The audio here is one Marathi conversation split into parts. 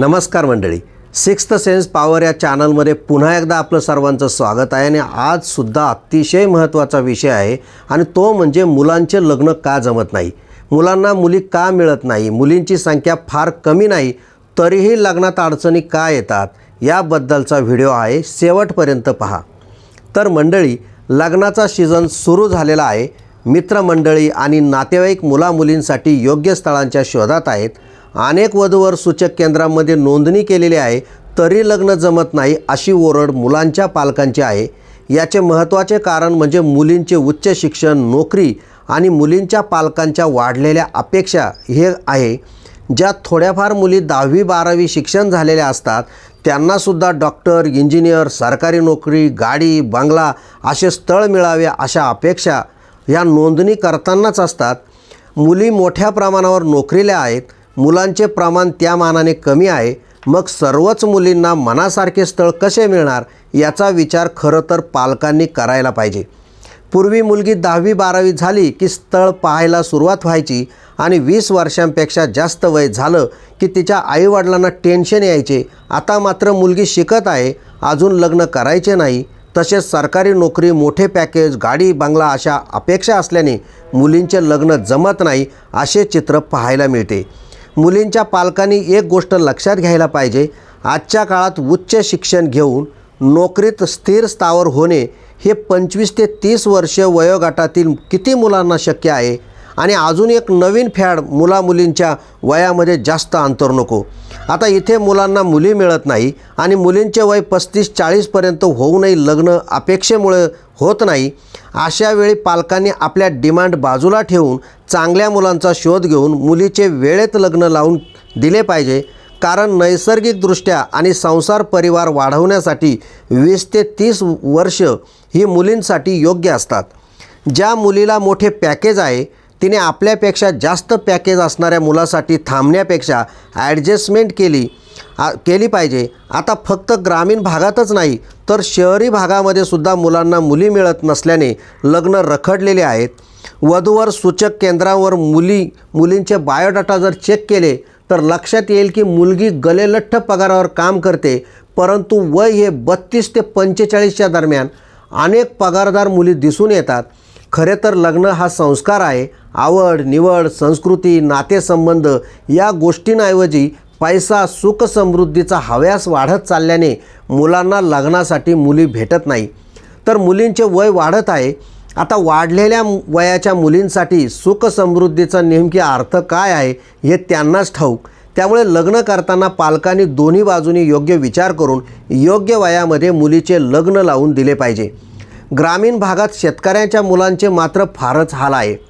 नमस्कार मंडळी. सिक्स्थ सेन्स पॉवर या चॅनलमध्ये पुन्हा एकदा आपलं सर्वांचं स्वागत आहे आणि आजसुद्धा अतिशय महत्त्वाचा विषय आहे आणि तो म्हणजे मुलांचे लग्न का जमत नाही? मुलांना मुली का मिळत नाही? मुलींची संख्या फार कमी नाही तरीही लग्नात अडचणी का येतात? याबद्दलचा व्हिडिओ आहे शेवटपर्यंत पहा. तर मंडळी लग्नाचा सीझन सुरू झालेला आहे. मित्रमंडळी आणि नातेवाईक मुलामुलींसाठी योग्य स्थळांच्या शोधात आहेत. अनेक वधूवर सूचक केंद्रांमध्ये नोंदणी केलेली आहे तरी लग्न जमत नाही अशी ओरड मुलांच्या पालकांची आहे. याचे महत्त्वाचे कारण म्हणजे मुलींचे उच्च शिक्षण नोकरी आणि मुलींच्या पालकांच्या वाढलेल्या अपेक्षा हे आहे. ज्या थोड्याफार मुली दहावी बारावी शिक्षण झालेल्या असतात त्यांनासुद्धा डॉक्टर इंजिनियर सरकारी नोकरी गाडी बंगला असे स्थळ मिळावे अशा अपेक्षा या नोंदणी करतानाच असतात. मुली मोठ्या प्रमाणावर नोकरीला आहेत मुलांचे प्रमाण त्या मानाने कमी आहे. मग सर्वच मुलींना मनासारखे स्थळ कसे मिळणार? याचा विचार खरं तर पालकांनी करायला पाहिजे. पूर्वी मुलगी दहावी बारावी झाली की स्थळ पाहायला सुरुवात व्हायची आणि वीस वर्षांपेक्षा जास्त वय झालं की तिच्या आईवडिलांना टेन्शन यायचे. आता मात्र मुलगी शिकत आहे. अजून लग्न करायचे नाही. तसेच सरकारी नोकरी मोठे पॅकेज गाडी बंगला अशा अपेक्षा असल्याने मुलींचे लग्न जमत नाही असे चित्र पाहायला मिळते. मुलींच्या पालकांनी एक गोष्ट लक्षात घ्यायला पाहिजे. आजच्या काळात उच्च शिक्षण घेऊन नोकरीत स्थिर स्थावर होणे हे पंचवीस ते तीस वर्ष वयोगटातील किती मुलांना शक्य आहे? आणि अजून एक नवीन फॅड मुलामुलींच्या वयामध्ये जास्त अंतर नको. आता इथे मुलांना मुली मिळत नाही आणि मुलींचे वय पस्तीस चाळीसपर्यंत होऊनही लग्न अपेक्षेमुळे होत नाही. अशा वेळी पालकांनी आपल्या डिमांड बाजूला ठेवून चांगल्या मुलांचा शोध घेऊन मुलीचे वेळेत लग्न लावून दिले पाहिजे. कारण नैसर्गिकदृष्ट्या आणि संसार परिवार वाढवण्यासाठी वीस ते तीस वर्ष ही मुलींसाठी योग्य असतात. ज्या मुलीला मोठे पॅकेज आहे तिने आपल्यापेक्षा जास्त पॅकेज असणाऱ्या मुलासाठी थांबण्यापेक्षा ॲडजस्टमेंट केली आ केली पाहिजे. आता फक्त ग्रामीण भागातच नाही तर शहरी भागामध्ये सुद्धा मुलांना मुली मिळत नसल्याने लग्न रखडलेले आहेत. वधूवर सूचक केंद्रावर मुली मुलींचे बायोडाटा जर चेक केले तर लक्षात येईल की मुलगी गलेलठ्ठ पगारावर काम करते परंतु वय हे बत्तीस ते पंचेचाळीसच्या दरम्यान अनेक पगारदार मुली दिसून येतात. खरे तर लग्न हा संस्कार आहे. आवड निवड संस्कृती नातेसंबंध या गोष्टींऐवजी पैसा सुख समृद्धीचा हव्यास वाढत चालल्याने मुलांना लग्नासाठी मुली भेटत नाही. तर मुलींचे वय वाढत आहे. आता वाढलेल्या वयाच्या मुलींसाठी सुख समृद्धीचा नेमकी अर्थ काय आहे हे त्यांनाच ठाऊक. त्यामुळे लग्न करताना पालकांनी दोन्ही बाजूनी योग्य विचार करून योग्य वयामध्ये मुलीचे लग्न लावून दिले पाहिजे. ग्रामीण भागात शेतकऱ्यांच्या मुलांचे मात्र फारच हाल आहे.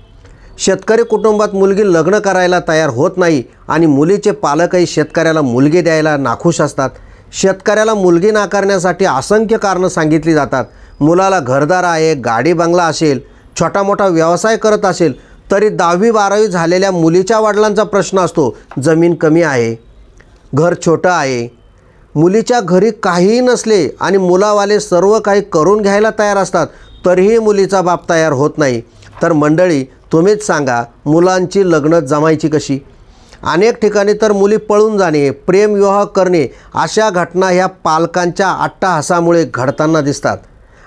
शेतकरी कुटुंबात मुलगी लग्न करायला तयार होत नाही आणि मुलीचे पालकही शेतकऱ्याला मुलगी द्यायला नाखुश असतात. शेतकऱ्याला मुलगी नाकारण्यासाठी असंख्य कारणं सांगितली जातात. मुलाला घरदार आहे गाडी बंगला असेल छोटा मोठा व्यवसाय करत असेल तरी दहावी बारावी झालेल्या मुलीच्या वडिलांचा प्रश्न असतो जमीन कमी आहे घर छोटं आहे. मुलीच्या घरी काहीही नसले आणि मुलावाले सर्व काही करून घ्यायला तयार असतात तरीही मुलीचा बाप तयार होत नाही. तर मंडळी तुम्हीच सांगा मुलांची लग्न जमायची कशी? अनेक ठिकाणी तर मुली पळून जाणे प्रेमविवाह करणे अशा घटना ह्या पालकांच्या अट्टाहासामुळे घडताना दिसतात.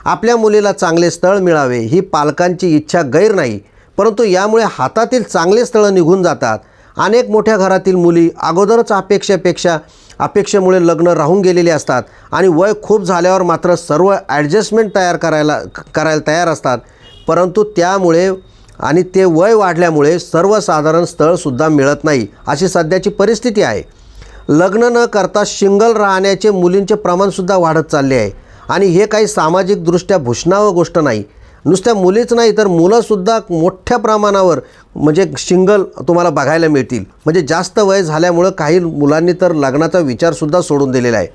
आपल्या मुलीला चांगले स्थळ मिळावे ही पालकांची इच्छा गैर नाही परंतु यामुळे हातातील चांगले स्थळं निघून जातात. अनेक मोठ्या घरातील मुली अगोदरच अपेक्षेपेक्षा अपेक्षेमुळे लग्न राहून गेलेली असतात आणि वय खूप झाल्यावर मात्र सर्व ॲडजस्टमेंट तयार करायला करायला तयार असतात. परंतु त्यामुळे आणि ते वय वाढल्यामुळे सर्वसाधारण स्थळसुद्धा मिळत नाही अशी सध्याची परिस्थिती आहे. लग्न न करता शिंगल राहण्याचे मुलींचे प्रमाणसुद्धा वाढत चालले आहे. आणि हे काही सामाजिकदृष्ट्या भूषणावं गोष्ट नाही. नुसत्या मुलीच नाही तर मुलंसुद्धा मोठ्या प्रमाणावर म्हणजे शिंगल तुम्हाला बघायला मिळतील. म्हणजे जास्त वय झाल्यामुळं काही मुलांनी तर लग्नाचा विचारसुद्धा सोडून दिलेला आहे.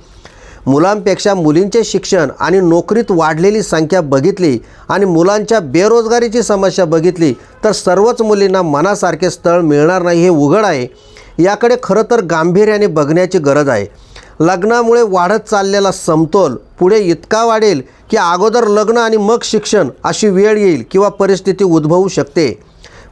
मुलांपेक्षा मुलींचे शिक्षण आणि नोकरीत वाढलेली संख्या बघितली आणि मुलांच्या बेरोजगारीची समस्या बघितली तर सर्वच मुलींना मनासारखे स्थळ मिळणार नाही हे उघड आहे. याकडे खरं तर गांभीर्याने बघण्याची गरज आहे. लग्नामुळे वाढत चाललेला समतोल पुढे इतका वाढेल की अगोदर लग्न आणि मग शिक्षण अशी वेळ येईल किंवा परिस्थिती उद्भवू शकते.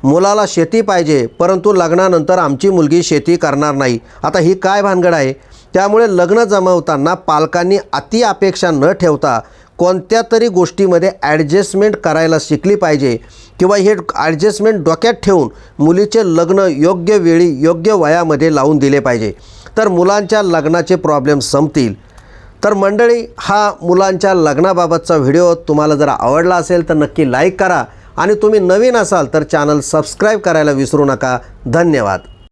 मुलाला शेती पाहिजे परंतु लग्नानंतर आमची मुलगी शेती करणार नाही. आता ही काय भानगड आहे? त्यामुळे लग्न जमवताना पालकांनी अति अपेक्षा न ठेवता कोणत्या तरी गोष्टीमध्ये ॲडजस्टमेंट करायला शिकली पाहिजे किंवा हे ॲडजस्टमेंट डोक्यात ठेवून मुलीचे लग्न योग्य वेळी योग्य वयामध्ये लावून दिले पाहिजे. तर मुलांच्या लग्नाचे प्रॉब्लेम संपतील. तर मंडळी हा मुलांच्या लग्नाबाबतचा व्हिडिओ तुम्हाला जर आवडला असेल तर नक्की लाईक करा. आणि तुम्ही नवीन असाल तर चॅनल सबस्क्राईब करायला विसरू नका. धन्यवाद.